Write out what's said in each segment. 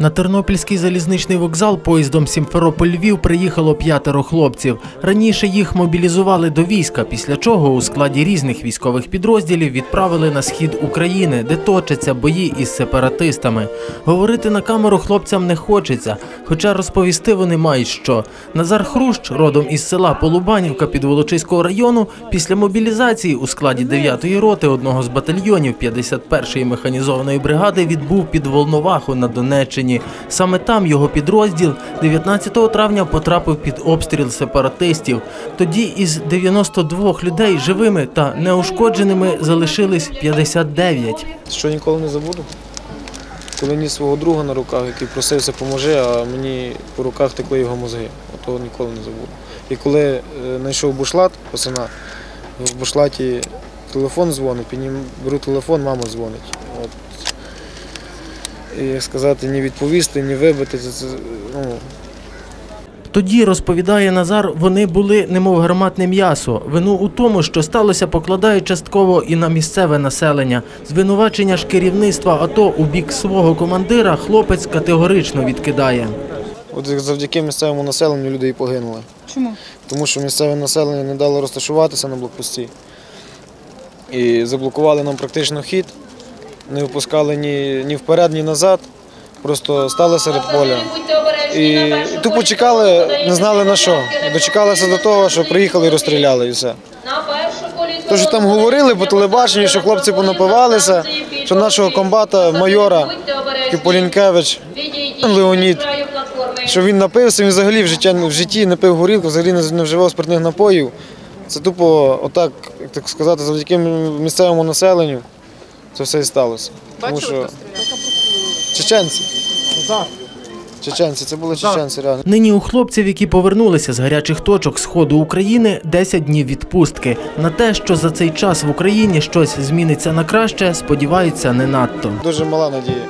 На Тернопільський залізничний вокзал поїздом Сімферополь-Львів приїхало п'ятеро хлопців. Раніше їх мобілізували до війська, після чого у складі різних військових підрозділів відправили на схід України, де точаться бої із сепаратистами. Говорити на камеру хлопцям не хочеться, хоча розповісти вони мають що. Назар Хрущ, родом із села Полубанівка Підволочиського району, після мобілізації у складі 9-ї роти одного з батальйонів 51-ї механізованої бригади відбув під Волноваху на Донеччині. Саме там його підрозділ 19 травня потрапив під обстріл сепаратистів. Тоді із 92 людей живими та неушкодженими залишились 59. Що ніколи не забуду. Коли ніс свого друга на руках, який просився поможи, а мені по руках текли його мозги. Того ніколи не забуду. І коли е, знайшов бушлат пацана, в бушлаті телефон дзвонить, беру телефон, мама дзвонить. Як сказати, ні відповісти, ні вибити. Це, це, ну, Тоді розповідає Назар, вони були немов гарматне м'ясо. Вину у тому, що сталося, покладають частково і на місцеве населення. Звинувачення ж керівництва АТО у бік свого командира хлопець категорично відкидає. от завдяки місцевому населенню люди і погинули. Чому? тому що місцеве населення не дало розташуватися на блокпості. І заблокували нам практично хід, не випускали ні, ні вперед, ні назад. Просто стали серед поля. І, тупо чекали, не знали на що. Дочекалися до того, що приїхали і розстріляли і все. То, що там говорили по телебаченню, що хлопці понапивалися, що нашого комбата, майора Киполінкевич, Леонід, що він напився, він взагалі в, життя, в житті не пив горілку, взагалі не вживав спиртних напоїв. Це тупо, отак, як так сказати, завдяки місцевому населенню це все і сталося. Тому що чеченці. Чеченці, це були чеченці, реально. Нині у хлопців, які повернулися з гарячих точок сходу України, 10 днів відпустки. На те, що за цей час в Україні щось зміниться на краще, сподіваються не надто. Дуже мала надія,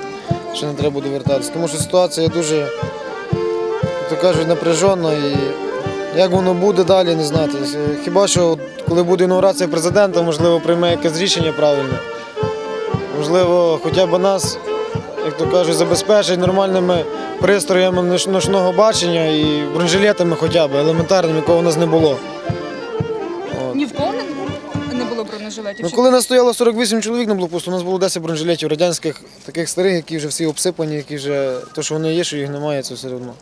що не треба буде вертатися. Тому що ситуація дуже, то кажуть, напряжена і як воно буде далі, не знати. Хіба що коли буде інаугурація президента, можливо, прийме якесь рішення правильне. Можливо, хоча б нас, як то кажуть, забезпечить нормальними пристроями ночного бачення і бронежилетами хоча б, елементарними, якого у нас не було. Ні в кого не- не було бронежилетів? Ну, коли нас стояло 48 чоловік на блокпосту, у нас було 10 бронежилетів радянських, таких старих, які вже всі обсипані, які вже то, що вони є, що їх немає, це все одно.